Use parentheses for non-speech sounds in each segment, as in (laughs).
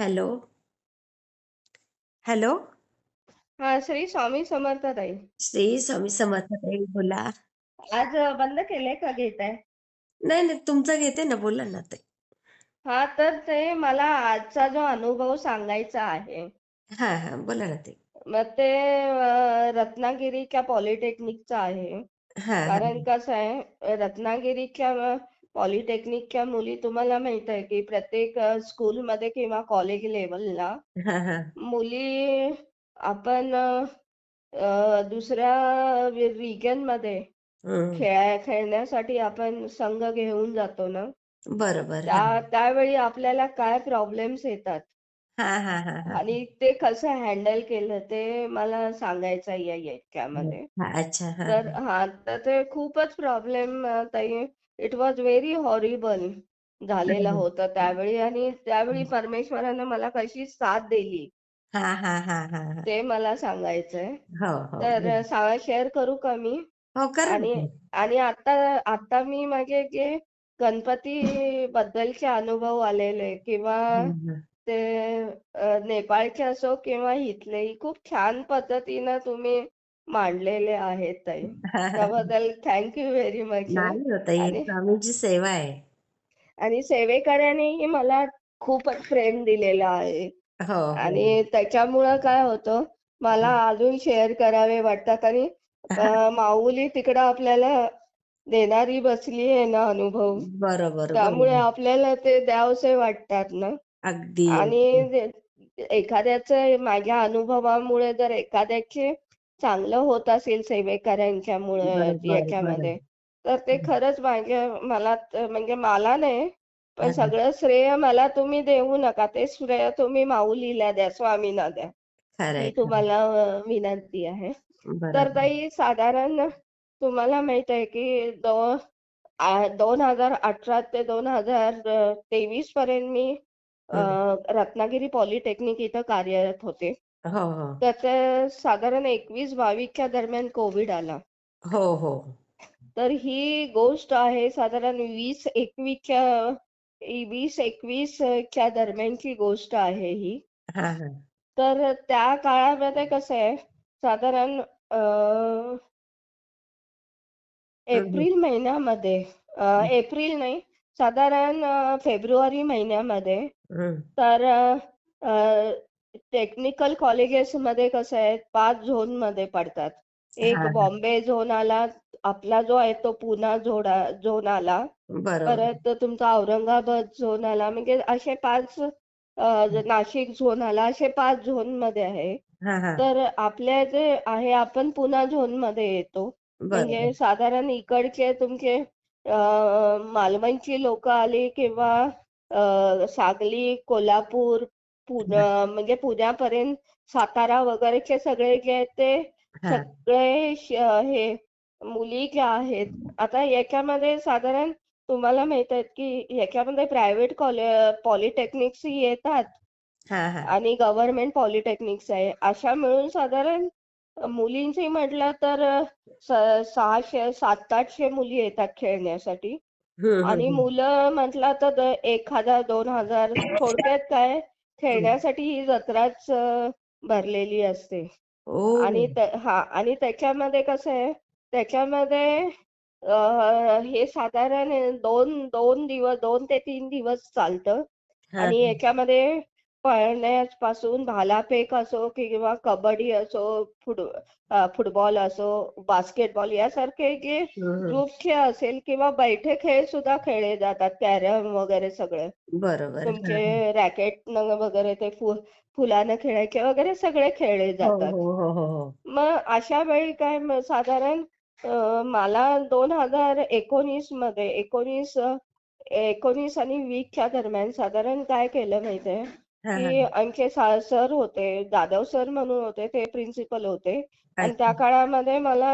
Hello. Hello. हा श्री स्वामी समर्थ ताई श्री स्वामी समर्थ ताई बोला. आज बंद केलंय का घेताय? नाही नाही तुमचा घेते ना बोला ना ताई. हा तर ते मला आजचा जो अनुभव सांगायचा आहे. हा हा बोला ना ताई. मग ते रत्नागिरीच्या पॉलिटेक्निकचं आहे. हा हा. कारण कसं आहे रत्नागिरीच्या पॉलिटेक्निकच्या मुली तुम्हाला माहीत आहे की प्रत्येक स्कूलमध्ये किंवा कॉलेज लेवलला (laughs) मुली आपण अ, अ, दुसऱ्या रिजनमध्ये हम्म. खेळा खेळण्यासाठी आपण संघ घेऊन जातो ना? बरोबर. हा त्या त्यावेळी आपल्याला काय प्रॉब्लेम्स येतात? हा हा हा हा. आणि ते कसं हँडल केलं ते मला सांगायचं आहे या याच्यामध्ये हा, अच्छा हा तर हा. तर ते खूपच प्रॉब्लेम ताई इट वॉज व्हेरी हॉरिबल झालेलं (laughs) होतं त्यावेळी आणि त्यावेळी परमेश्वरानं मला कशी साथ दिली. हा हा हा हा हा. ते मला सांगायचंय. हो हो. तर सांगा शेअर करू का मी? हो करा आणि. आणि आता आता मी माझे जे गणपती बद्दलचे अनुभव आलेले किंवा हम्म, ते अ, नेपाळचे असो किंवा इथलेही खूप छान पद्धतीनं तुम्ही मांडलेले आहेत ताई. त्याबद्दल थँक्यू व्हेरी मच नाही हो आणि स्वामींची सेवा आहे. आणि सेवेकऱ्यांनीही मला खूपच प्रेम दिलेलं आहे. हो हो. आणि त्याच्यामुळं काय होतं मला अजून शेअर करावे वाटतात. आणि अ, (laughs) माऊली तिकडं आपल्याला देणारी बसली आहे ना अनुभव. बरोबर त्यामुळे बरोबर. आपल्याला ते द्यावसे वाटतात ना. अगदी आणि जे- एखाद्याच माझ्या अनुभवामुळे जर एखाद्याचे चांगलं होत असेल सेवेकऱ्यांच्या मुळे याच्यामध्ये तर ते खरंच माझ्या मला म्हणजे मला नाही पण सगळं श्रेय मला तुम्ही देऊ नका ते श्रेय तुम्ही माऊलीला द्या स्वामींना द्या. ही तुम्हाला विनंती आहे. तर ताई साधारण तुम्हाला माहीत आहे की दो दोन हजार अठरा ते दोन हजार तेवीस पर्यंत मी. रत्नागिरी पॉलिटेक्निक इथं कार्यरत होते. हो हो. साधारण एकवीस बावीसच्या दरम्यान कोविड आला. हो हो. तर ही गोष्ट आहे साधारण वीस एकवीसच्या वीस एकवीस च्या दरम्यानची गोष्ट आहे ही. हा हा. तर त्या काळामध्ये कसं आहे साधारण अ, एप्रिल महिन्यामध्ये अ, एप्रिल नाही साधारण अ, फेब्रुवारी महिन्यामध्ये. तर टेक्निकल कॉलेजेस मध्ये कसं आहे पाच झोनमध्ये पडतात. एक हा, हा. बॉम्बे झोन आला आपला जो आहे तो पुणा झोडा झोन आला. बरोबर. परत तुमचा औरंगाबाद झोन आला. म्हणजे असे पाच अ, नाशिक झोन आला असे पाच झोनमध्ये आहे. हा हा. तर आपल्या जे आहे आपण पुणा झोनमध्ये येतो. म्हणजे बरोबर. साधारण इकडचे तुमचे अ, मालवणची लोक आली किंवा अ, सांगली कोल्हापूर पुणे म्हणजे पुण्यापर्यंत सातारा वगैरेचे सगळे जे आहेत ते सगळे हे मुली ज्या आहेत. आता याच्यामध्ये साधारण तुम्हाला माहीत आहे की याच्यामध्ये प्रायव्हेट पॉलिटेक्निक्स येतात आणि गव्हर्नमेंट पॉलिटेक्निक्स आहे. अशा मिळून साधारण मुलींची म्हटलं तर सहाशे सात आठशे मुली येतात खेळण्यासाठी. आणि मुलं म्हटलं तर एक हजार दोन हजार थोडक्यात काय खेळण्यासाठी ही जत्राच भरलेली असते. आणि हा आणि त्याच्यामध्ये कसं आहे त्याच्यामध्ये हे साधारण दोन दोन दिवस दोन ते तीन दिवस चालतं. आणि याच्यामध्ये पळण्यापासून भालाफेक असो किंवा कबड्डी असो फुट फुटबॉल असो बास्केटबॉल यासारखे जे ग्रुप खेळ असेल किंवा बैठे खेळ सुद्धा खेळले जातात कॅरम वगैरे सगळे. बरोबर तुमचे रॅकेट वगैरे ते फु फुलानं खेळायचे वगैरे सगळे खेळले हो जातात हो हो हो हो. मग अशा वेळी काय साधारण मला दोन हजार एकोणीसमध्ये एकोणीस एकोणीस आणि वीसच्या दरम्यान साधारण काय केलं माहितीये? की आमचे सर होते जाधव सर म्हणून होते ते प्रिन्सिपल होते. आणि त्या काळामध्ये मला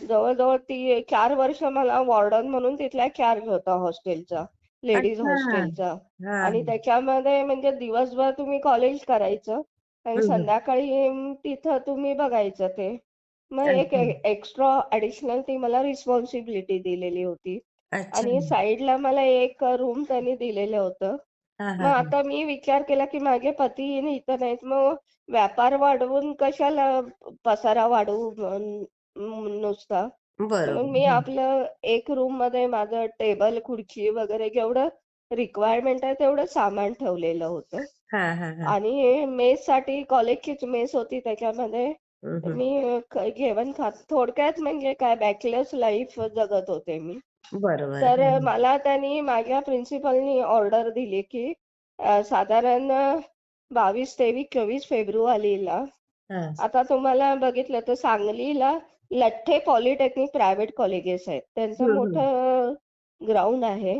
जवळजवळ ती चार वर्ष मला वॉर्डन म्हणून तिथला चार्ज होता हॉस्टेलचा लेडीज हॉस्टेलचा आणि त्याच्यामध्ये म्हणजे दिवसभर तुम्ही कॉलेज करायचं आणि संध्याकाळी तिथं तुम्ही बघायचं ते. मग एक एक्स्ट्रा ऍडिशनल ती मला रिस्पॉन्सिबिलिटी दिलेली होती. आणि साईडला मला एक रूम त्यांनी दिलेलं होतं. मग. आता मी विचार केला की माझे पती इथं नाहीत मग व्यापार वाढवून कशाला पसारा वाढवू नुसता बरोबर. मी. आपलं एक रूममध्ये माझं टेबल खुर्ची वगैरे जेवढं रिक्वायरमेंट आहे तेवढं सामान ठेवलेलं होतं हां, हां, हां. आणि मेस साठी कॉलेजचीच मेस होती त्याच्यामध्ये. मी जेवण खात थोडक्यात म्हणजे काय बॅचलर्स लाईफ जगत होते मी बरोबर. तर हं, हं. मला त्यांनी माझ्या प्रिन्सिपलनी ऑर्डर दिली की अ, साधारण बावीस तेवीस चोवीस फेब्रुवारीला हां. आता तुम्हाला बघितलं तर सांगलीला लठ्ठे पॉलिटेक्निक प्रायव्हेट कॉलेजेस आहेत त्यांचं हं, हं. मोठं ग्राउंड आहे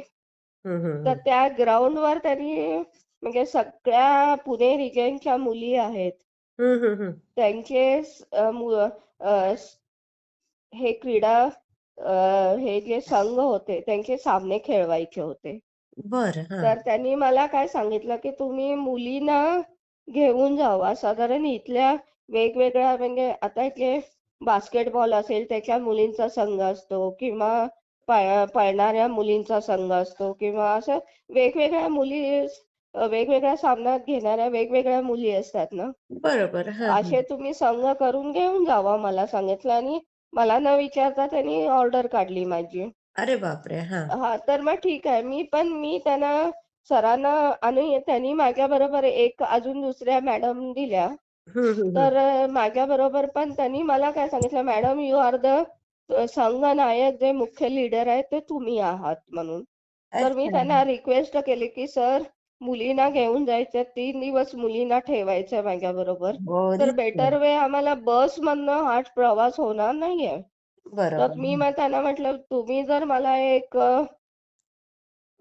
हं, हं, तर हं. त्या ग्राउंडवर त्यांनी म्हणजे सगळ्या पुणे रिजनच्या मुली आहेत हं, हं, हं. त्यांचे स- अ, मु- अ, स- हे क्रीडा हे जे संघ होते त्यांचे सामने खेळवायचे होते बरं. हां. तर त्यांनी मला काय सांगितलं की तुम्ही मुलींना घेऊन जावा साधारण इथल्या वेगवेगळ्या म्हणजे आता जे बास्केटबॉल असेल त्याच्या मुलींचा संघ असतो किंवा पळणाऱ्या मुलींचा संघ असतो किंवा असं वेगवेगळ्या मुली वेगवेगळ्या सामन्यात घेणाऱ्या वेगवेगळ्या मुली असतात ना बरोबर. असे. तुम्ही संघ करून घेऊन जावा मला सांगितलं आणि मला न विचारता त्यांनी ऑर्डर काढली माझी अरे बापरे! हां. हा तर मग ठीक आहे मी पण मी त्यांना सरांना आणि त्यांनी माझ्या बरोबर एक अजून दुसऱ्या मॅडम दिल्या हं, हं, हं. तर माझ्या बरोबर पण त्यांनी मला काय सांगितलं मॅडम यू आर द संघ नायक जे मुख्य लीडर आहेत ते तुम्ही आहात म्हणून तर मी अच्छा. त्यांना रिक्वेस्ट केली की सर मुलींना घेऊन जायचं तीन दिवस मुलींना ठेवायचं माझ्या बरोबर हो, तर. बेटर वे आम्हाला बस मधनं हा प्रवास होणार नाहीये तर. मी. मग त्यांना म्हटलं तुम्ही जर मला एक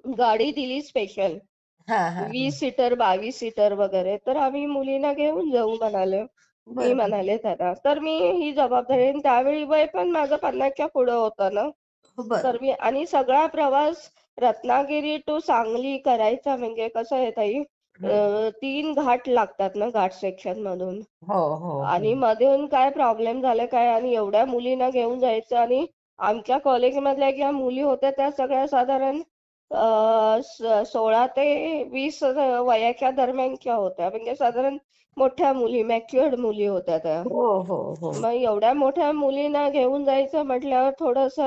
गाडी दिली स्पेशल. वीस सीटर बावीस सीटर वगैरे तर आम्ही मुलींना घेऊन जाऊ म्हणाले मी. म्हणाले त्यांना तर मी ही जबाबदारी त्यावेळी वय पण माझं पन्नासच्या पुढं होतं ना हो, तर. मी आणि सगळा प्रवास रत्नागिरी टू सांगली करायचा म्हणजे कसं आहे ताई. अ, तीन घाट लागतात ना घाट सेक्शन मधून हो, हो, आणि हो. मधून काय प्रॉब्लेम झाले काय आणि एवढ्या मुलींना घेऊन जायचं आणि आमच्या कॉलेजमधल्या ज्या मुली होत्या त्या सगळ्या साधारण अ, स- सोळा ते वीस वयाच्या दरम्यानच्या होत्या म्हणजे साधारण मोठ्या मुली मॅच्युअर्ड मुली होत्या त्या हो, हो, हो. मग एवढ्या मोठ्या मुलींना घेऊन जायचं म्हटल्यावर थोडस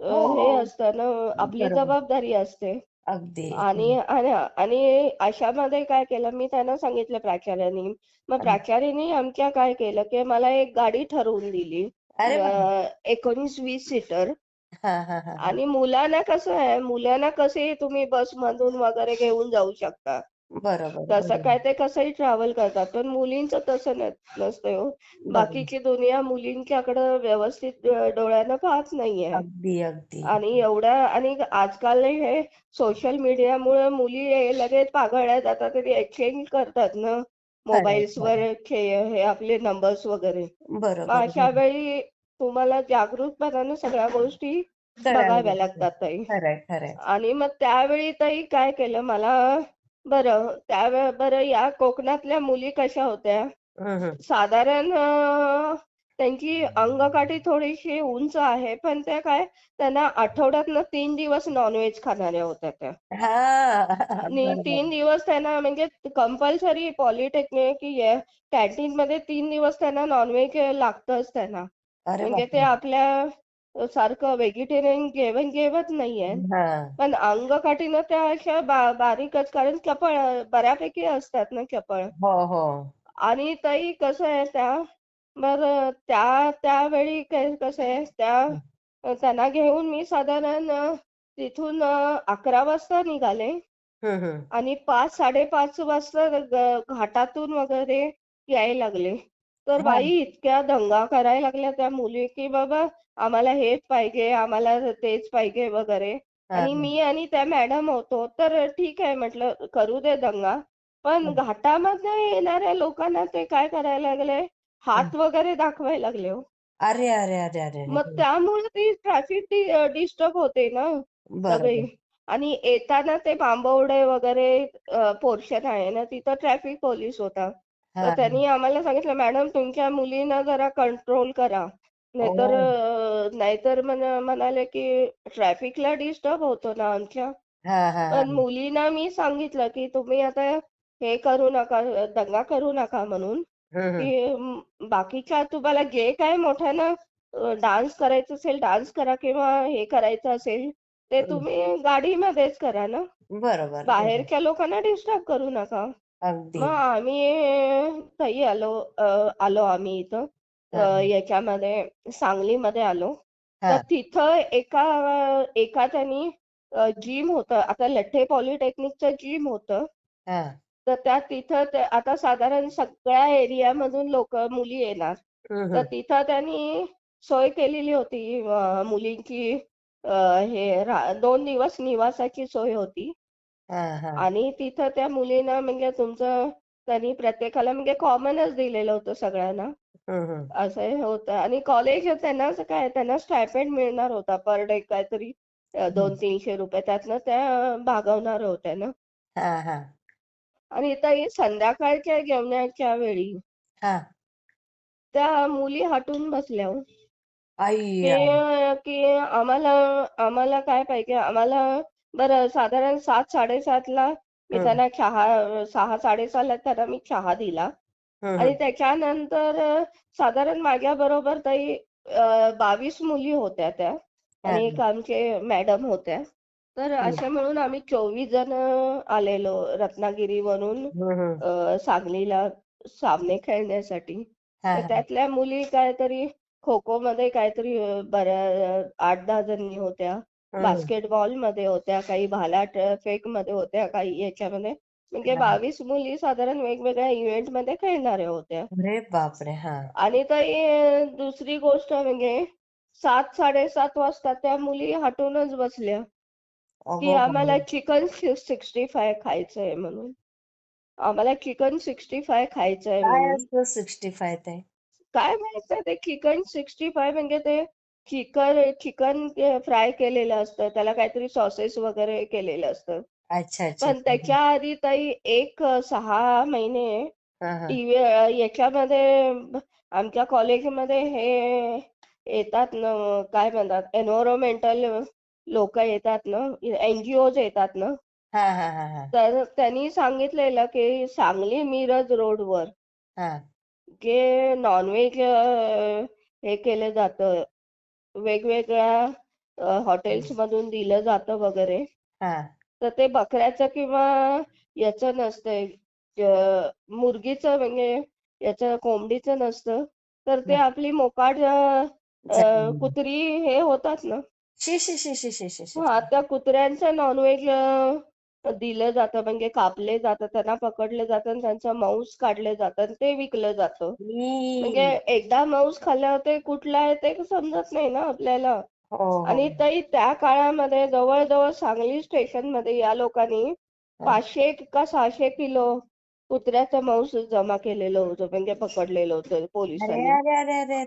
हो, हे हो. असतं ना आपली बरोबर. जबाबदारी असते अगदी. आणि हं. आणि आणि अशामध्ये काय केलं मी त्यांना सांगितलं प्राचार्यांनी मग हां. प्राचार्यांनी आमच्या काय केलं की मला एक गाडी ठरवून दिली अरे वाह! अ, एकोणीस वीस सीटर हां, हां, हां, हां. आणि मुलांना कसं आहे मुलांना कसे तुम्ही बस मधून वगैरे घेऊन जाऊ शकता बरोबर, तसं बरोबर. काय ते कसंही ट्रॅव्हल करतात पण मुलींचं तसं न- नसतं हो बरोबर. बाकीची दुनिया मुलींच्याकडं व्यवस्थित अ, डोळ्यानं पाहत नाहीये अगदी, अगदी. आणि एवढ्या आणि आजकाल हे सोशल मीडियामुळे मुली हे लगेच पागळल्या जातात आणि एक्सचेंज करतात ना खरं आहे, मोबाईल्स खरं वर आहे. खे- हे आपले नंबर्स वगैरे मग बरोबर. अशा हं. वेळी तुम्हाला जागरूकपणाने सगळ्या गोष्टी बघाव्या लागतं. लागतात ताई खरं आहे, खरं आहे. आणि मग त्यावेळी ताई काय केलं मला बरं त्यावेळे बरं या कोकणातल्या मुली कशा होत्या हं, हं. साधारण अ, त्यांची अंगकाठी थोडीशी उंच आहे पण त्या काय त्यांना आठवड्यातनं तीन दिवस नॉनव्हेज खाणाऱ्या होत्या त्या हां. आणि बरोबर. तीन दिवस त्यांना म्हणजे कंपल्सरी पॉलिटेक्निक कॅन्टीन मध्ये तीन दिवस त्यांना नॉनव्हेज लागतंच त्यांना अरे म्हणजे ते बापरे! आपल्या सारखं व्हेजिटेरियन जेवण जेवत नाहीये हां. पण अंगकाठीनं त्या अशा बा बारीकच कारण चपळ बऱ्यापैकी असतात ना चपळ हो, हो. आणि ताई कसं आहे त्या बरं त्या त्यावेळी कसं आहे त्या त्यांना घेऊन मी साधारण तिथून अकरा वाजता निघाले. आणि पाच साडेपाच वाजता घाटातून वगैरे यायला लागले तर बाई. इतक्या दंगा करायला लागल्या त्या मुली की बाबा आम्हाला हेच पाहिजे आम्हाला तेच पाहिजे वगैरे आणि. मी आणि त्या मॅडम होतो तर ठीक आहे म्हटलं करू दे दंगा पण. घाटामधनं येणाऱ्या लोकांना ते काय करायला लागले. हात वगैरे दाखवायला लागले हो अरे, अरे, अरे, अरे, मग! त्यामुळे ती ट्रॅफिक डिस्टर्ब होते ना सगळी. आणि येताना ते बांबवडे वगैरे पोर्शन आहे ना तिथं ट्रॅफिक पोलीस होता. त्यांनी आम्हाला सांगितलं मॅडम तुमच्या मुलींना जरा कंट्रोल करा नाहीतर! अ, नाहीतर म्हण- म्हणाले की ट्रॅफिकला डिस्टर्ब होतो ना आमच्या. हा हा हा. पण मुलींना मी सांगितलं की तुम्ही आता हे करू नका दंगा करू नका म्हणून हम्म, हम्म. की म, बाकीच्या तुम्हाला जे काय मोठ्यानं डान्स करायचं असेल डान्स करा किंवा हे करायचं असेल ते हम्म. तुम्ही गाडीमध्येच करा ना. बरोबर बरोबर. बाहेरच्या लोकांना डिस्टर्ब करू नका. अगदी. मग आम्ही ताई आलो अ, आलो आम्ही इथं. अ, याच्यामध्ये सांगलीमध्ये आलो. हा. तर तिथं एका एका त्यांनी जिम होतं. आता लठ्ठे पॉलिटेक्निकचं जिम होतं. हा. तर त्या तिथं ते आता साधारण सगळ्या एरियामधून लोक मुली येणार. तर. तिथं त्यांनी सोय केलेली होती अ, मुलींची अ, हे रा- दोन दिवस निवासाची सोय होती. हा हा. आणि तिथं त्या मुलींना म्हणजे तुमचं त्यांनी प्रत्येकाला म्हणजे कॉमनच दिलेलं होतं सगळ्यांना. असं हे होतं आणि कॉलेज त्यांना असं काय त्यांना स्टायपेंड मिळणार होता पर डे काहीतरी दोन तीनशे रुपये. त्यातनं त्या भागवणार होत्या ना. हा हा. आणि ताई संध्याकाळच्या जेवणाच्या वेळी हा. त्या मुली हटून बसल्या हो. आई. की आम्हाला आम्हाला काय पाहिजे? आम्हाला बरं साधारण सात साडेसातला मी हम्म, त्यांना चहा सहा साडेसहाला त्यांना मी चहा दिला. आणि. त्याच्यानंतर अ, साधारण माझ्या बरोबर ताई बावीस मुली होत्या त्या हा आणि एक आमचे मॅडम होत्या. तर हम्म, अशा मिळून आम्ही चोवीस जण आलेलो रत्नागिरीवरून. अ, सांगलीला सामने खेळण्यासाठी. हा तर हा. त्यातल्या मुली काहीतरी खो खो मध्ये काहीतरी अ, बऱ्या आठ दहा जणी होत्या. बास्केटबॉलमध्ये होत्या काही भालाट फेकमध्ये होत्या काही याच्यामध्ये. म्हणजे. बावीस मुली साधारण वेगवेगळ्या इव्हेंटमध्ये खेळणाऱ्या होत्या. अरे बापरे हा. आणि ताई दुसरी गोष्ट म्हणजे सात साडेसात वाजता त्या मुली हटूनच बसल्या. की अगो आम्हाला बाई. चिकन सिक्स्टी फाय खायचंय म्हणून. आम्हाला चिकन सिक्स्टी फाय खायचंय काय म्हणून. असतं सिक्स्टी फाय ते? काय माहीत ते चिकन सिक्स्टी फाय म्हणजे ते चिकन चिकन फ्राय केलेलं असतं. त्याला काहीतरी सॉसेस वगैरे केलेलं असतं. अच्छा अच्छा. पण. त्याच्या आधी ताई एक सहा महिने हा हा. इवे- याच्यामध्ये आमच्या कॉलेजमध्ये हे येतात ना काय म्हणतात एन्व्हायरमेंटल लोक येतात ना एनजीओज येतात ना. हा हा हा हा. तर त्यांनी सांगितलेलं की सांगली मिरज रोडवर हा. जे नॉनव्हेज हे केलं जातं वेगवेगळ्या हॉटेल्स मधून दिलं जातं वगैरे हा. तर ते बकऱ्याचं किंवा याचं नसतंय मुर्गीचं म्हणजे याचं कोंबडीचं नसतं तर ते. आपली मोकाट. कुत्री हे होतात ना शी शी शी शी शी शी शी. हा त्या कुत्र्यांचं नॉनव्हेज दिलं जातं म्हणजे कापले जातं त्यांना पकडले जातं आणि त्यांचं मांस काढलं जातं आणि ते विकलं जातं म्हणजे. एकदा मांस खाल्ल्यावर ते कुठलं आहे ते समजत नाही ना आपल्याला आणि ताई त्या काळामध्ये जवळजवळ सांगली स्टेशनमध्ये या लोकांनी हा. पाचशे का सहाशे किलो कुत्र्याचं मांस जमा केलेलं होतं म्हणजे पकडलेलं होतं पोलिसांनी.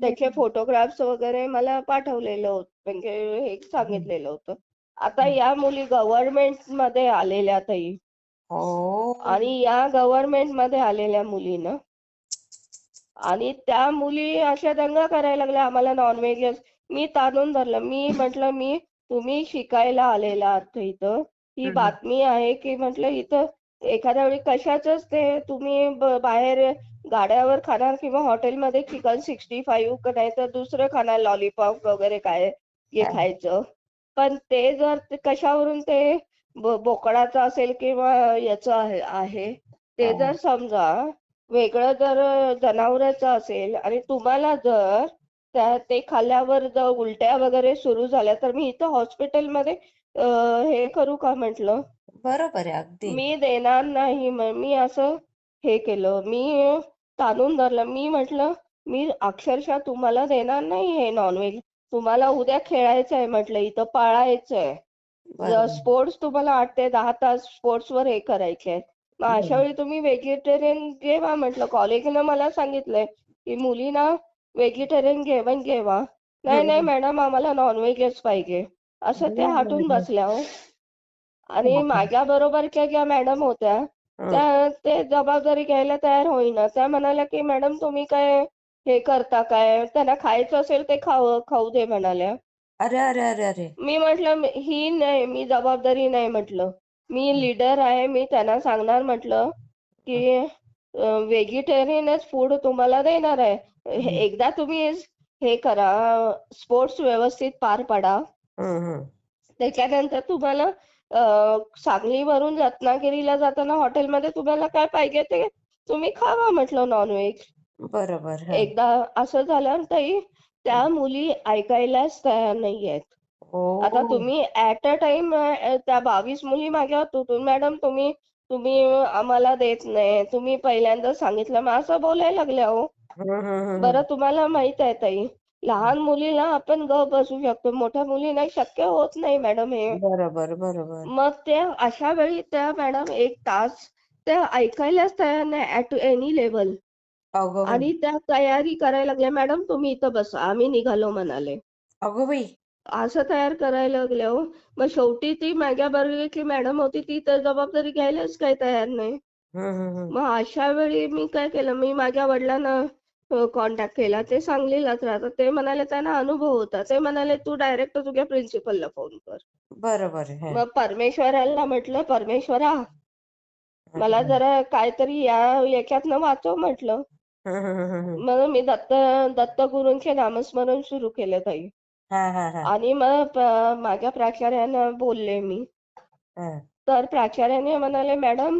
त्याचे फोटोग्राफ्स वगैरे मला पाठवलेलं होतं म्हणजे हे सांगितलेलं होतं. आता या मुली गव्हर्नमेंटमध्ये आलेल्या ताई. हो. आणि या गव्हर्नमेंटमध्ये आलेल्या मुलीनं. आणि त्या मुली अशा दंगा करायला लागल्या आम्हाला नॉनव्हेज मी ताणून धरलं मी म्हटलं मी तुम्ही शिकायला आलेला आहात इथं ही. बातमी आहे की म्हटलं इथं एखाद्या वेळी कशाचंच ते तुम्ही बाहेर गाड्यावर खाणार किंवा हॉटेलमध्ये चिकन सिक्स्टी फाईव्ह नाही तर दुसरं खाणार लॉलीपॉप वगैरे काय हे. खायचं पण ते जर कशावरून ते बोकडाचं असेल किंवा याचं आहे आहे ते हा. जर समजा वेगळं जर जनावरांचं असेल आणि तुम्हाला जर त्या ते खाल्ल्यावर जर उलट्या वगैरे सुरू झाल्या तर मी इथं हॉस्पिटलमध्ये अं, हे करू का म्हटलं? बरोबर आहे अगदी. मी देणार नाही म- मी असं हे केलं. मी ताणून धरलं. मी म्हटलं मी अक्षरशः तुम्हाला देणार नाही हे नॉनव्हेज तुम्हाला उद्या खेळायचं आहे म्हटलं. इथं पाळायचंय बरोबर. स्पोर्ट्स तुम्हाला आठ ते दहा तास स्पोर्ट्स वर हे करायचे आहेत. मग अशा. वेळी तुम्ही व्हेजिटेरियन जेवा म्हटलं. कॉलेजनं मला सांगितलंय की मुलींना व्हेजिटेरियन जेवण जेवा नाही नाही. मॅडम आम्हाला नॉनव्हेजच पाहिजे. असं अरे ते अरे हटून. बसल्या हो. आणि. माझ्या बरोबरच्या ज्या मॅडम होत्या. हं. त्या ते जबाबदारी घ्यायला तयार होईना. त्या म्हणाल्या की मॅडम तुम्ही काय हे करता काय? त्यांना खायचं असेल ते खाऊ खाऊ दे म्हणाल्या. अरे अरे अरे अरे. मी म्हटलं "मी- ही नाही मी जबाबदारी नाही म्हटलं. मी लीडर आहे मी त्यांना सांगणार म्हटलं की व्हेजिटेरियनच फूड तुम्हाला देणार आहे. एकदा तुम्ही हे करा स्पोर्ट्स व्यवस्थित पार पाडा. त्याच्यानंतर तुम्हाला सांगलीवरून रत्नागिरीला जाताना हॉटेलमध्ये तुम्हाला काय पाहिजे ते तुम्ही खावा म्हटलं नॉनव्हेज बरोबर. एकदा असं झालं ताई त्या मुली ऐकायलाच तयार नाही आहेत हो आता तुम्ही ऍट अ टाइम त्या बावीस मुली माझ्या तुटून मॅडम तुम्ही तुम्ही आम्हाला देत नाही. तुम्ही पहिल्यांदा सांगितलं. मग असं बोलायला हो हम्म, हम्म, बरं तुम्हाला माहीत आहे ताई. लहान मुलीला आपण गप बसू शकतो. मोठ्या मुलीला शक्य होत नाही मॅडम हे. बरोबर बरोबर. मग त्या अशा वेळी त्या मॅडम एक तास त्या ऐकायलाच तयार नाही ऍट एनी लेवल अगो बाई. आणि त्या तयारी करायला लागल्या मॅडम तुम्ही इथं बसा. आम्ही निघालो म्हणाले. अगो बाई असं तयार करायला लागल्या हो. मग शेवटी ती माझ्या वर्गातली मॅडम होती ती तर जबाबदारी घ्यायलाच काही तयार नाही. मग अशा वेळी मी काय केलं मी माझ्या वडिलांना कॉन्टॅक्ट केला. ते सांगलीलाच राहतात. ते म्हणाले त्यांना अनुभव होता. ते म्हणाले तू डायरेक्ट तुझ्या प्रिन्सिपलला फोन कर. बरोबर. मग परमेश्वराला म्हटलं परमेश्वरा मला जरा काहीतरी या याच्यातनं वाचव म्हटलं. मग मी दत्त दत्तगुरूंचे नामस्मरण सुरू केलं ताई. हा हा हा. आणि मग प- माझ्या प्राचार्यांना बोलले मी. हा. तर प्राचार्याने म्हणाले मॅडम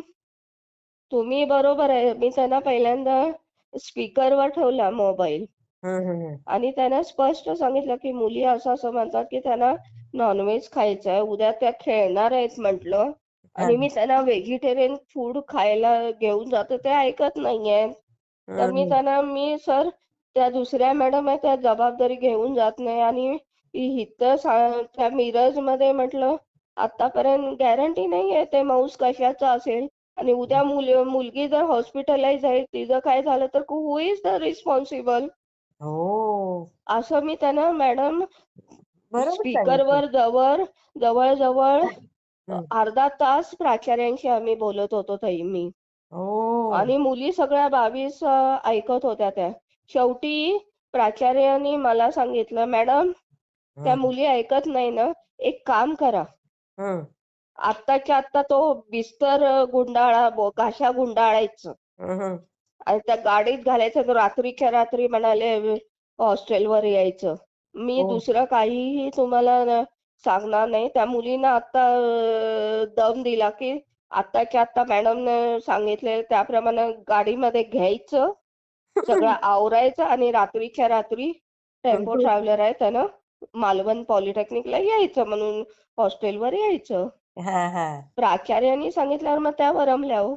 तुम्ही बरोबर आहे. मी त्यांना पहिल्यांदा स्पीकरवर ठेवला मोबाईल. हम्म, हम्म, हम्म. आणि त्यांना स्पष्ट सांगितलं की मुली असं असं म्हणतात की त्यांना नॉनव्हेज खायचं आहे. उद्या त्या खेळणार आहेत म्हटलं. आणि मी त्यांना व्हेजिटेरियन फूड खायला घेऊन जातो. ते ऐकत नाहीयेत तर मी हम्म, त्यांना मी सर त्या दुसऱ्या मॅडम आहे त्या जबाबदारी घेऊन जात नाही. आणि इथं मिरजमध्ये म्हटलं आतापर्यंत गॅरंटी नाहीये ते माऊस कशाचं असेल? आणि उद्या मुल मुलगी जर हॉस्पिटलाइज आहे तिचं काय झालं तर हु इज द रिस्पॉन्सिबल असं मी त्यांना मॅडम स्पीकरवर जवळ जवळजवळ हम्म. अर्धा तास प्राचार्यांशी आम्ही बोलत होतो ताई मी. हो. आणि मुली सगळ्या बावीस ऐकत होत्या त्या. शेवटी प्राचार्यांनी मला सांगितलं मॅडम त्या मुली ऐकत नाही ना एक काम करा. आत्ताच्या आत्ता तो बिस्तर गुंडाळा बो- घाशा गुंडाळायचं. आणि त्या गाडीत घालायचं तर रात्रीच्या रात्री म्हणाले हॉस्टेलवर यायचं. मी हो. दुसरं काहीही तुम्हाला सांगणार नाही. त्या मुलीनं आता दम दिला की आत्ताच्या आत्ता मॅडमने सांगितले त्याप्रमाणे गाडीमध्ये घ्यायचं. सगळं (laughs) आवरायचं आणि रात्रीच्या रात्री टेम्पो. ट्रॅव्हलर आहे त्यानं मालवण पॉलिटेक्निकला यायचं म्हणून हॉस्टेलवर यायचं. हा हा. प्राचार्यांनी सांगितल्यावर मग त्या वरमल्या हो.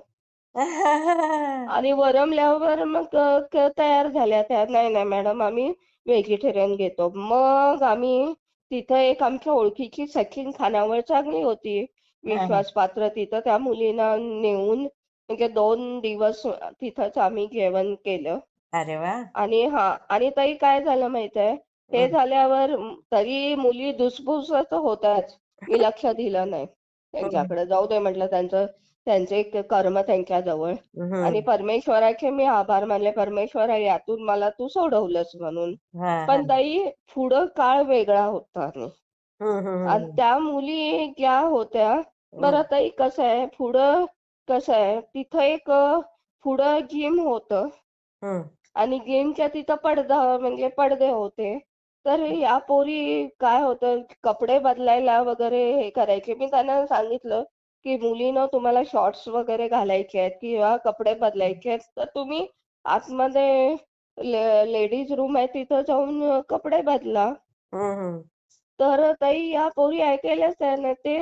(laughs) आणि वरमल्यावर मग तयार झाल्या त्या. नाही नाही मॅडम आम्ही व्हेजिटेरियन घेतो. मग आम्ही तिथं एक आमच्या ओळखीची सचिन खानावळ चांगली होती विश्वासपात्र तिथं त्या मुलींना नेऊन म्हणजे दोन दिवस तिथंच आम्ही जेवण केलं. अरे वा. आणि हा आणि ताई काय झालं माहीत आहे हे हं. झाल्यावर तरी मुली धुसफूसच होत्याच मी लक्ष दिलं नाही. त्यांच्याकडे जाऊ दे म्हटलं त्यांचं त्यांचे एक कर्म त्यांच्याजवळ. हम्म. आणि परमेश्वराचे मी आभार मानले. परमेश्वरा यातून मला तू सोडवलंस म्हणून. पण ताई पुढं काळ वेगळा होता आणि. त्या मुली ज्या होत्या बरं ताई कसं आहे पुढं कसं आहे तिथं एक पुढं जिम होतं. आणि गेमच्या तिथं पडदा म्हणजे पडदे होते. तर या पोरी काय होतं कपडे बदलायला वगैरे हे करायचे. मी त्यांना सांगितलं की मुलीनं तुम्हाला शॉर्ट्स वगैरे घालायचे आहेत किंवा कपडे बदलायचे आहेत. तर तुम्ही आतमध्ये लेडीज रूम आहे तिथं जाऊन कपडे बदला. तर ताई या पोरी ऐकायलाच नाही ते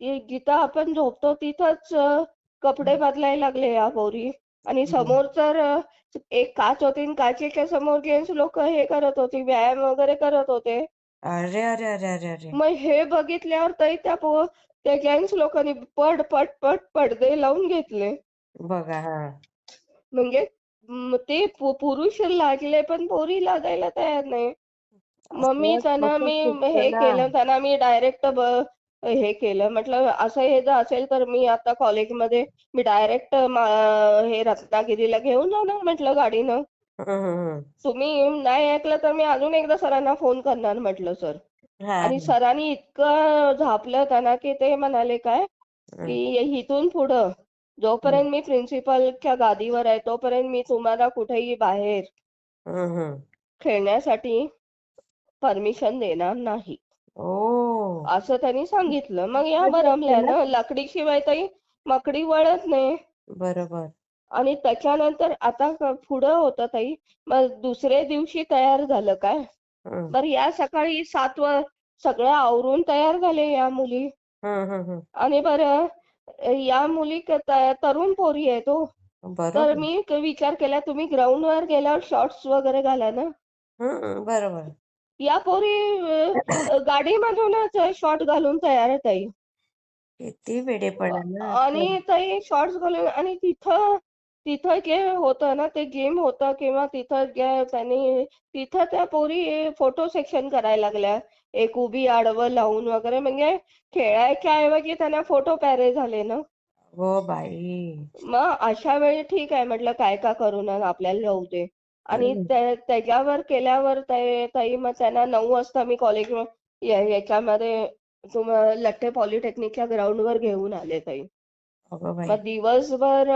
जिथं आपण झोपतो तिथंच कपडे बदलायला लागले या पोरी. आणि समोर तर एक काच होती आणि काचेच्या समोर जेंट्स लोक हे करत होते व्यायाम वगैरे करत होते. अरे अरे अरे अरे अरे. मग हे बघितल्यावर ताई त्या पो त्या जेंट्स लोकांनी पड पट पट पडदे लावून घेतले. बघा हा. म्हणजे म, ते पु- पुरुष लागले पण पोरी लागायला तयार नाही. मग मी असं त्यांना मी चुकतं हे? केलं त्यांना मी डायरेक्ट हे केलं. म्हटलं असं हे जर असेल तर मी आता कॉलेजमध्ये मी डायरेक्ट हे रत्नागिरीला घेऊन जाणार म्हटलं गाडीनं. तुम्ही नाही ऐकलं तर मी अजून एकदा सरांना फोन करणार म्हटलं सर. आणि सरांनी इतकं झापलं त्यांना की ते म्हणाले काय की इथून पुढं जोपर्यंत मी प्रिन्सिपलच्या गादीवर आहे तोपर्यंत मी तुम्हाला कुठेही बाहेर. खेळण्यासाठी परमिशन देणार नाही. ओ. असं त्यांनी सांगितलं. मग या बरमल्या ना लाकडीशिवाय ताई मकडी वळत नाही. बरोबर. आणि त्याच्यानंतर आता क- पुढं होतं ताई मग दुसऱ्या दिवशी तयार झालं काय? तर या सकाळी सात वा सगळं आवरून तयार झाले या मुली. आणि बरं या मुली क- त- तरुण पोरी आहेत हो. तर बरोबर. मी क- विचार केला तुम्ही ग्राउंडवर गेल्यावर शॉर्ट्स वगैरे घाला ना. बरोबर. या पोरी गाडीमधूनच शॉर्ट घालून तयार आहे ताई. किती वेडेपणा ना आणि ताई शॉर्ट्स घालून आणि तिथं तिथं जे होतं ना ते गेम होतं किंवा तिथं त्यांनी तिथं त्या पोरी फोटो सेक्शन करायला लागल्या. एक उभी आडवं लावून वगैरे म्हणजे खेळायच्या ऐवजी त्यांना फोटो पॅरे झाले ना. हो बाई. मग अशा वेळी ठीक आहे म्हटलं काय का करू ना आपल्याला जाऊ दे. आणि त्याच्यावर केल्यावर ते- ताई मग त्यांना नऊ वाजता मी कॉलेज याच्यामध्ये तुम लठ्ठे पॉलिटेक्निकच्या ग्राउंडवर घेऊन आले ताई. मग दिवसभर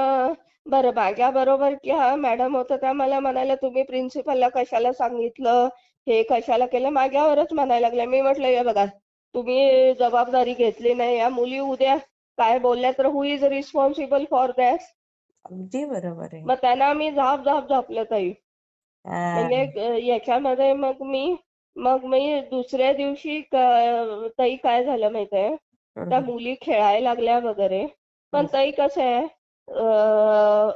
बरं माझ्या बरोबर ज्या मॅडम होत्या त्या मला म्हणाल्या तुम्ही प्रिन्सिपलला कशाला सांगितलं? हे कशाला केलं? माझ्यावरच म्हणायला लागल्या. मी म्हटलं हे बघा तुम्ही जबाबदारी घेतली नाही. या मुली उद्या काय बोलल्या तर who is responsible for that अगदी बरोबर आहे. मग त्यांना मी झाप झाप झापलं ताई. म्हणजे याच्यामध्ये मग मी मग मी दुसऱ्या दिवशी क- ताई काय झालं माहितीये? त्या मुली खेळायला लागल्या वगैरे. पण. ताई कसं आहे अं,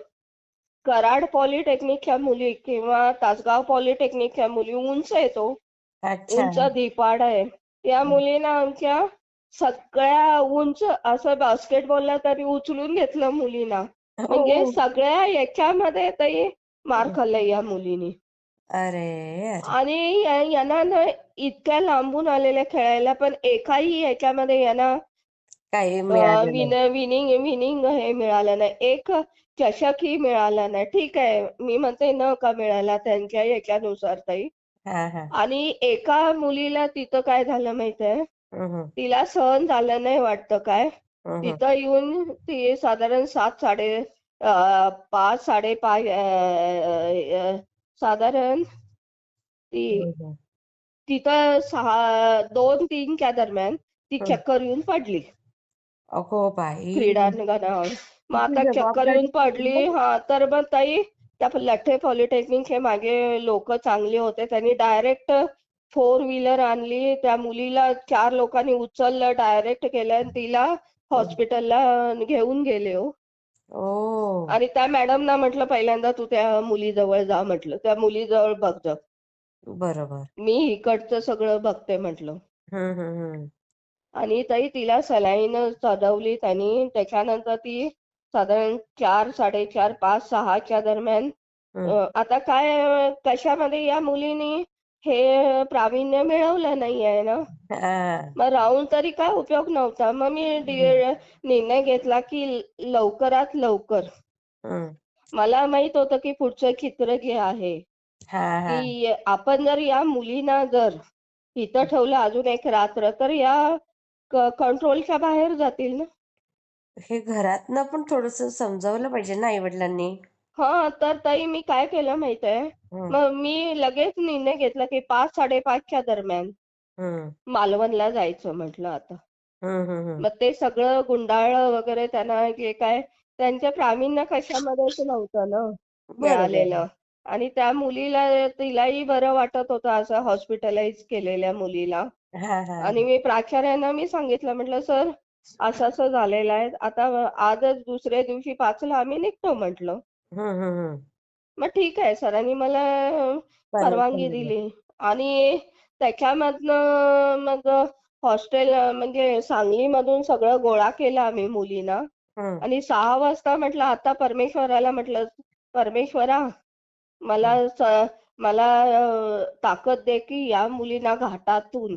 कराड पॉलिटेक्निकच्या मुली किंवा तासगाव पॉलिटेक्निकच्या मुली उंच येतो अच्छा. उंच धिपाड आहे. या मुलींना आमच्या सगळ्या उंच असं बास्केटबॉलला तरी उचलून घेतलं मुलींना. म्हणजे हो. सगळ्या याच्यामध्ये ताई मार खाल्लाय या मुलींनी. अरे अरे. आणि या- यांना ना इतक्या लांबून आलेल्या खेळायला पण एकाही याच्यामध्ये यांना काही मिळालं नाही. विन विनिंग विनिंग हे मिळालं नाही. एक चषकही मिळाला नाही. ठीक आहे. मी म्हणते न का मिळाला त्यांच्या याच्यानुसार ताई. हा हा. आणि एका मुलीला तिथं काय झालं माहितीये? हम्म, तिला सहन झालं नाही वाटतं काय? हम्म, तिथं येऊन ती साधारण सात साडे पाच साडेपाच साधारण ती. तिथं सहा दोन तीनच्या दरम्यान ती. चक्कर येऊन पडली. अगो बाई. क्रीडांगणावर मग आता चक्कर येऊन पडली. हा तर मग ताई त्या लठ्ठे पॉलिटेक्निकचे मागे लोक चांगले होते. त्यांनी डायरेक्ट फोर व्हीलर आणली. त्या मुलीला चार लोकांनी उचललं डायरेक्ट केलं आणि तिला हॉस्पिटलला घेऊन गेले हो. ओ आणि त्या मॅडमना म्हटलं पहिल्यांदा तू त्या मुलीजवळ जा म्हटलं. त्या मुलीजवळ बघ जा. बरोबर. मी इकडचं सगळं बघते म्हटलं. आणि ताई तिला सलाईन चढवली त्यांनी. त्याच्यानंतर ती साधारण चार साडेचार पाच सहाच्या दरम्यान आता काय कशामध्ये या मुलीनी हे प्रावीण्य मिळवलं नाही आहे ना? हा. मग राहून तरी काय उपयोग नव्हता? मग मी निर्णय घेतला की लवकरात लवकर. मला माहीत होतं की पुढचं चित्र जे आहे. हा हा. की आपण जर या मुलींना जर इथं ठेवलं अजून एक रात्र तर या कंट्रोलच्या बाहेर जातील ना? हे घरातनं पण थोडस समजावलं पाहिजे ना आई वडिलांनी हा तर ताई मी काय केलं माहीत आहे? मग मी लगेच निर्णय घेतला की पाच साडेपाचच्या दरम्यान हम्म मालवणला जायचं म्हटलं आता. मग ते सगळं गुंडाळलं वगैरे त्यांना जे काय त्यांच्या प्रावीण्य कशामध्येच नव्हतं ना मिळालेलं. आणि त्या मुलीला तिलाही बरं वाटत होतं असं हॉस्पिटलाइज केलेल्या मुलीला. आणि मी प्राचार्यांना मी सांगितलं म्हटलं सर असं असं झालेलं आहे. आता आजच दुसऱ्या दिवशी पाचला आम्ही निघतो म्हटलं. मग ठीक आहे सरांनी मला परवानगी दिली. आणि त्याच्यामधनं मग हॉस्टेल म्हणजे सांगलीमधून सगळं गोळा केलं आम्ही मुलींना. आणि सहा वाजता म्हटलं आता परमेश्वराला म्हटलं परमेश्वरा मला मला ताकद दे की या मुलींना घाटातून.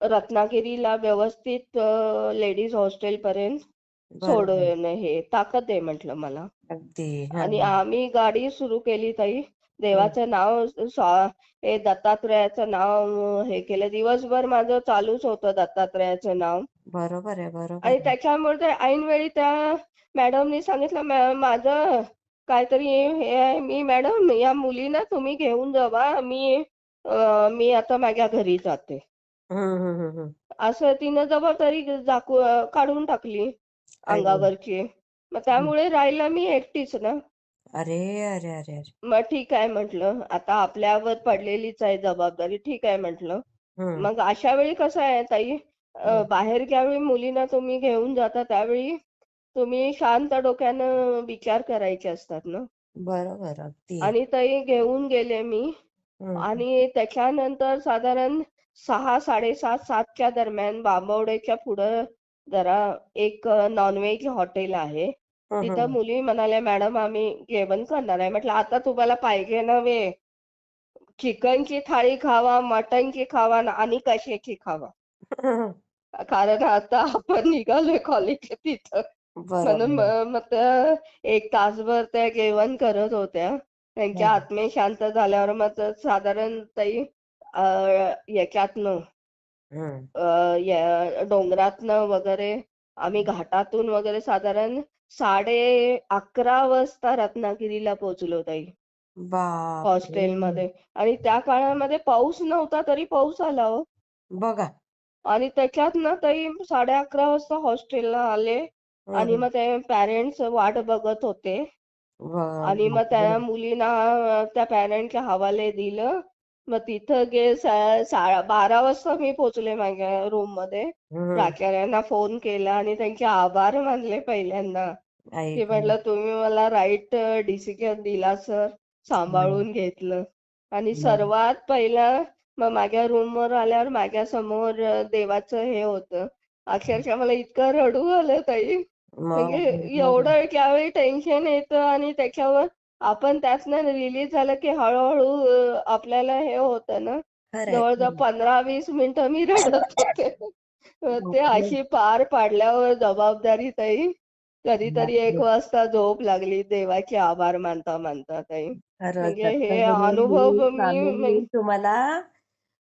रत्नागिरीला व्यवस्थित लेडीज हॉस्टेल पर्यंत सोडवणं हे ताकद आहे म्हटलं मला. आणि आम्ही गाडी सुरू केली ताई. देवाचं नाव स्वा- हे दत्तात्रयाचं नाव हे केलं. दिवसभर माझं चालूच होतं दत्तात्रयाचं नाव. बरोबर आहे बरोबर आणि त्याच्यामुळे ते ऐनवेळी त्या मॅडमनी सांगितलं "मॅ- माझं काहीतरी हे आहे मी मॅडम या मुलीना तुम्ही घेऊन जावा मी मी आता माझ्या घरी जाते. असं तिनं जबाबदारी काढून टाकली अंगावरची. मग त्यामुळे राहिलं मी एकटीच ना. अरे अरे अरे अरे. मग ठीक आहे म्हटलं. आता आपल्यावर पडलेलीच आहे जबाबदारी. ठीक आहे म्हटलं. हम्म. मग अशा वेळी कसं आहे ताई? अं, हम्म. बाहेर ज्यावेळी मुलींना तुम्ही घेऊन जाता त्यावेळी तुम्ही शांत डोक्यानं विचार करायचे असतात ना? बरोबर अगदी आणि ताई घेऊन गेले मी. हम्म. आणि त्याच्यानंतर साधारण सहा साडेसात सातच्या दरम्यान बांबवड्याच्या पुढं जरा एक नॉनव्हेज हॉटेल आहे. तिथं. मुली म्हणाल्या मॅडम आम्ही जेवण करणार आहे. म्हटलं आता तुम्हाला पाहिजे नव्हे. चिकनची थाळी खावा मटनची खावा न- आणि कशाची खावा. कारण आता आपण निघालोय कॉलेज तिथं. म्हणून बरोबर. म- मग त्या एक तासभर त्या जेवण करत होत्या. त्यांच्या. आत्मे शांत झाल्यावर मग तर साधारण ताई अं, याच्यातनं हम्म. अं, या डोंगरातनं वगैरे आम्ही घाटातून वगैरे साधारण साडे अकरा वाजता रत्नागिरीला पोहोचलो ताई. हॉस्टेलमध्ये. आणि त्या काळामध्ये पाऊस नव्हता तरी पाऊस आला हो. बघा. आणि त्याच्यात ना ताई साडे अकरा वाजता हॉस्टेलला आले. आणि. मग ते पॅरेंट्स वाट बघत होते. आणि मग त्या मुलींना त्या पॅरेंटच्या हवाले दिलं. मग तिथं गे सा- सा- बारा वाजता मी पोहोचले माझ्या रूममध्ये हम्म. प्राचार्यांना फोन केला आणि त्यांचे आभार मानले पहिल्यांदा आई की गं. म्हटलं तुम्ही मला राईट डिसिजन दिला सर. सांभाळून घेतलं आणि. सर्वात पहिला मग माझ्या रूमवर आल्यावर माझ्यासमोर देवाचं हे होतं अक्षरशः मला इतकं रडू आलं ताई मग म्हणजे एवढं ज्यावेळी टेन्शन येतं आणि त्याच्यावर आपण त्यातनं रिलीज झालं की हळूहळू आपल्याला हे होतं ना जवळजवळ. पंधरा वीस मिनिटं मी रडत होते. ते अशी पार पाडल्यावर जबाबदारी ताई कधीतरी एक वाजता झोप लागली देवाचे आभार मानता मानता ताई. म्हणजे हे अनुभव मी तुम्हाला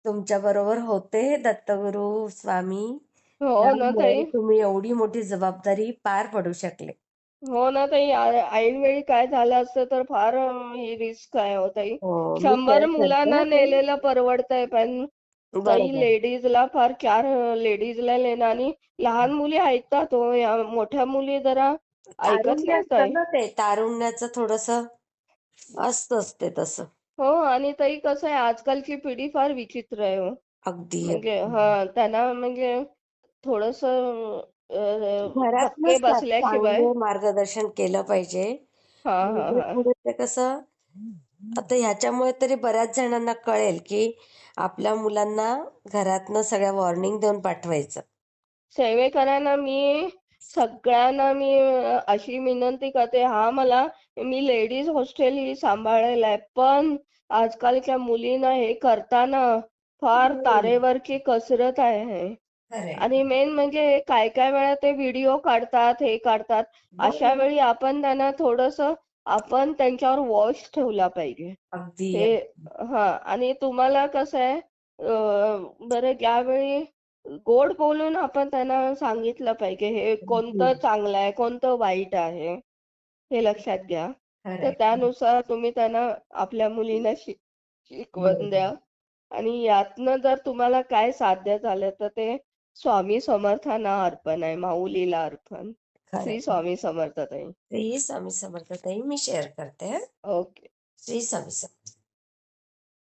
तुमच्या बरोबर होते दत्तगुरु स्वामी. हो ना ताई. तुम्ही एवढी मोठी जबाबदारी पार पडू शकले. हो ना ताई आ- ऐनवेळी काय झालं असतं तर फार ही रिस्क आहे हो ताई. हो शंभर करते मुलांना हा ताई नेलेलं परवडतंय पण ताई बरोबर. लेडीजला फार चार लेडीजला नेणं आणि लहान मुली ऐकतात हो या मोठ्या मुली जरा ऐकत तारुण्य नाही ताई. असतं ना ते तारुण्याचं थोडस असतंच ते तसं. हो आणि ताई कसं आहे आजकालची पिढी फार विचित्र आहे हो. अगदी म्हणजे अगदी. हा त्यांना म्हणजे थोडस धक्के बसल्याशिवाय मार्गदर्शन केलं पाहिजे. हा हा म्हणजे हा. ते कसं आता ह्याच्यामुळे तरी बऱ्याच जणांना कळेल की आपल्या मुलांना घरातनं सगळ्या वॉर्निंग देऊन पाठवायचं. सेवेकरांना मी सगळ्यांना मी अशी विनंती करते हा मला मी लेडीज हॉस्टेल ही सांभाळलेलं आहे पण आजकालच्या मुलींना हे करताना फार हम्म. तारेवरची कसरत आहे. खरंय. आणि मेन म्हणजे काय काय वेळा ते व्हिडिओ काढतात हे काढतात अशा बरोबर वेळी आपण त्यांना थोडस आपण त्यांच्यावर वॉच ठेवला पाहिजे. अगदी. हे अगदी हा आणि तुम्हाला कसं आहे अं, बरं ज्यावेळी गोड बोलून आपण त्यांना सांगितलं पाहिजे हे कोणतं अगदी चांगलं आहे कोणतं वाईट आहे हे लक्षात घ्या. तर खरंय. त्यानुसार तुम्ही त्यांना आपल्या मुलींना शिक शिकवण बरोबर. द्या. आणि यातनं जर तुम्हाला काय साध्य झालं तर ते स्वामी समर्थांना अर्पण आहे माऊलीला अर्पण. श्री स्वामी समर्थ ताई श्री स्वामी समर्थ ताई मी शेअर करते. ओके श्री स्वामी समर्थ